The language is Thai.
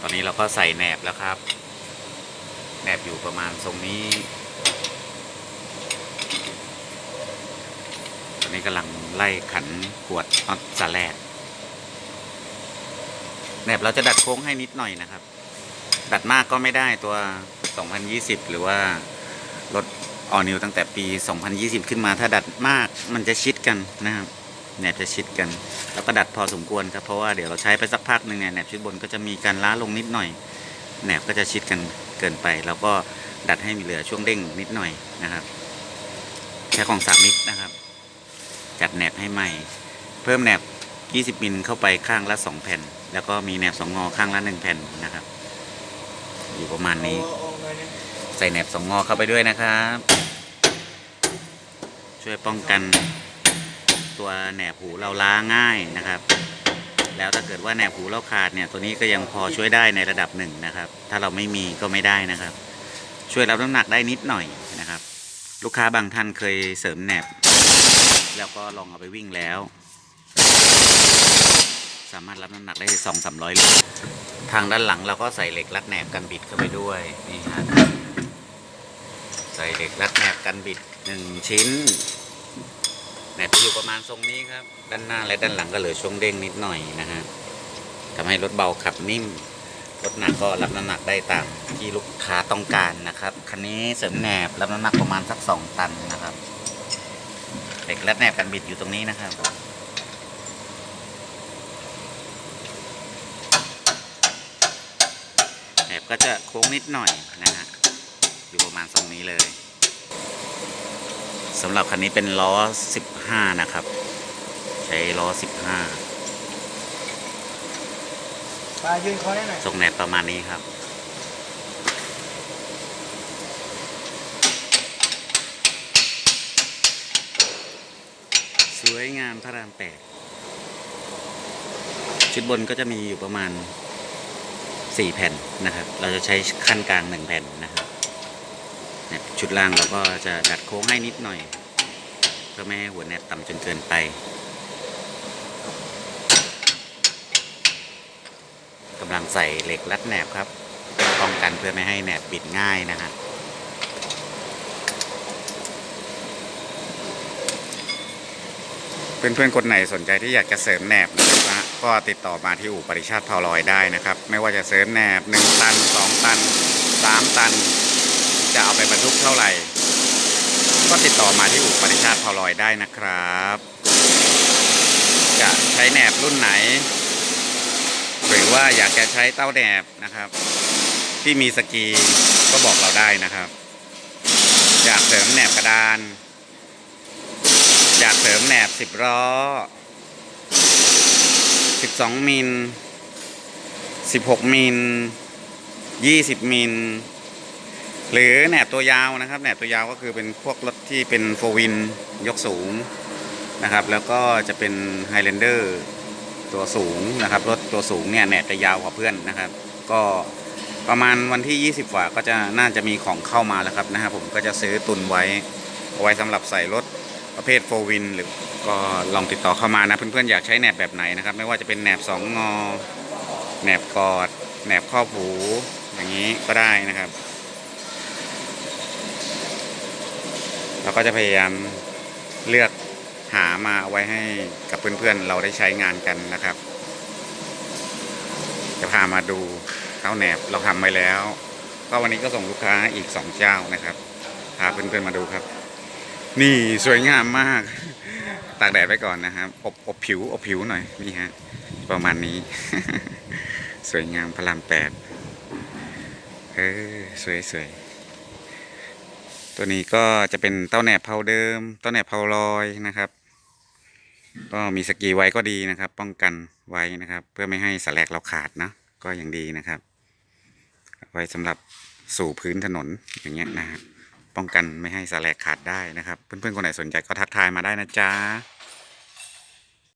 ตอนนี้เราก็ใส่แหนบแล้วครับ แหนบอยู่ประมาณทรงนี้ ตอนนี้กำลังไล่ขันกวดน็อตสแลดแหนบเราจะดัดโค้งให้นิดหน่อยนะครับ ดัดมากก็ไม่ได้ตัว 2020 หรือว่ารถออนิวตั้งแต่ปี 2020 ขึ้นมาถ้าดัดมากมันจะชิดกันนะครับ แหนบจะชิดกัน แล้วก็ดัดพอสมควรครับเพราะว่าเดี๋ยวเราใช้ไปสักพักหนึ่งเนี่ยแหนบชิดบนก็จะมีการล้าลงนิดหน่อยแหนบก็จะชิดกันเกินไป แล้วก็ดัดให้มีเหลือช่วงเด้งนิดหน่อยนะครับแค่ของสามนิดนะครับ จัดแหนบให้ใหม่ เพิ่มแหนบ 20มิลเข้าไปข้างละ 2 แผ่น แล้วก็มีแหนบสองงอข้างละ 1 แผ่นนะครับ อยู่ประมาณนี้ ใส่แหนบสองงอเข้าไปด้วยนะครับ ช่วยป้องกัน ตัวแหนบหูเราล้าง่ายนะครับ แล้วถ้าเกิดว่าแหนบหูเราขาดเนี่ยตัวนี้ก็ยังพอช่วยได้ในระดับหนึ่งนะครับ ถ้าเราไม่มีก็ไม่ได้นะครับ ช่วยรับน้ำหนักได้นิดหน่อยนะครับ ลูกค้าบางท่านเคยเสริมแหนบ แล้วก็ลองเอาไปวิ่งแล้ว สามารถรับน้ำหนักได้สองสามร้อยโลทางด้านหลังเราก็ใส่เหล็กรัดแหนบกันบิดเข้าไปด้วยนี่ฮะใส่เหล็กรัดแหนบกันบิดหนึ่งชิ้น หนบจะอยู่ประมาณทรงนี้ครับ ด้านหน้าและด้านหลังก็เหลือช่วงเด้งนิดหน่อยนะฮะทำให้รถเบาขับนิ่ม รถหนักก็รับน้ำหนักได้ตามที่ลูกค้าต้องการนะครับ คันนี้เสริมแหนบรับน้ำหนักประมาณสักสองตันนะครับเหล็กรัดแหนบกันบิดอยู่ตรงนี้นะครับแหนบก็จะโค้งนิดหน่อยนะฮะอยู่ประมาณทรงนี้เลย สำหรับคันนี้เป็นล้อ 15 นะครับ ใช้ล้อปลายืนคอได้หน่อย15ทรงแหนบประมาณนี้ครับสวยงามพระรามแปดชุดบนก็จะมีอยู่ประมาณ 4 แผ่นนะครับ เราจะใช้ขั้นกลาง 1 แผ่นนะครับ เนี่ยชุดล่างเราก็จะดัดโค้งให้นิดหน่อยเพื่อไม่ให้หัวแหนบต่ำจนเกินไป กำลังใส่เหล็กรัดแหนบครับป้องกันเพื่อไม่ให้แหนบบิดง่ายนะฮะเพื่อนๆคนไหนสนใจที่อยากจะเสริมแหนบนะครับนะก็ติดต่อมาที่อู่ปริชาติพาวลอยได้นะครับ ไม่ว่าจะเสริมแหนบ 1 ตัน 2 ตัน 3 ตัน จะเอาไปบรรทุกเท่าไหร่ ก็ติดต่อมาที่อู่ปริชาติพาลอยได้นะครับ จะใช้แหนบรุ่นไหน หรือว่าอยากจะใช้เต้าแหนบนะครับ ที่มีสกีก็บอกเราได้นะครับ อยากเสริมแหนบกระดาน อยากเสริมแหนบสิบล้อสิบสองมิลสิบหกมิลยี่สิบมิล หรือแหนบตัวยาวนะครับแหนบตัวยาวก็คือเป็นพวกรถที่เป็นโฟวินยกสูงนะครับ แล้วก็จะเป็นไฮแลนเดอร์ตัวสูงนะครับรถตัวสูงเนี่ยแหนบจะยาวกว่าเพื่อนนะครับ ก็ประมาณวันที่ 20กว่าก็จะน่าจะมีของเข้ามาแล้วครับนะครับผมก็จะซื้อตุนไว้เอาไว้สำหรับใส่รถประเภทโฟวินหรือก็ลองติดต่อเข้ามานะเพื่อนๆอยากใช้แหนบแบบไหนนะครับ ไม่ว่าจะเป็นแหนบสองงอแหนบกอดแหนบข้อบหูอย่างนี้ก็ได้นะครับ เราก็จะพยายามเลือกหามาเอาไว้ให้กับเพื่อนๆ เราได้ใช้งานกันนะครับ จะพามาดูเต้าแหนบเราทำไว้แล้ว ก็วันนี้ก็ส่งลูกค้าอีกสองเจ้านะครับ พาเพื่อนๆมาดูครับ นี่สวยงามมาก ตากแดดไว้ก่อนนะครับ อบอบผิวอบผิวหน่อยนี่ฮะประมาณนี้ สวยงามพระรามแปดเออสวยสวย ตัวนี้ก็จะเป็นเต้าแหนบเผาเดิม เต้าแหนบเผาลอยนะครับ ก็มีสกีไว้ก็ดีนะครับ ป้องกันไว้นะครับ เพื่อไม่ให้สแลกเราขาดนะก็อย่างดีนะครับ ไว้สำหรับสู่พื้นถนนอย่างเงี้ยนะฮะป้องกันไม่ให้สแลกขาดได้นะครับ เพื่อนๆคนไหนสนใจก็ทักทายมาได้นะจ๊ะ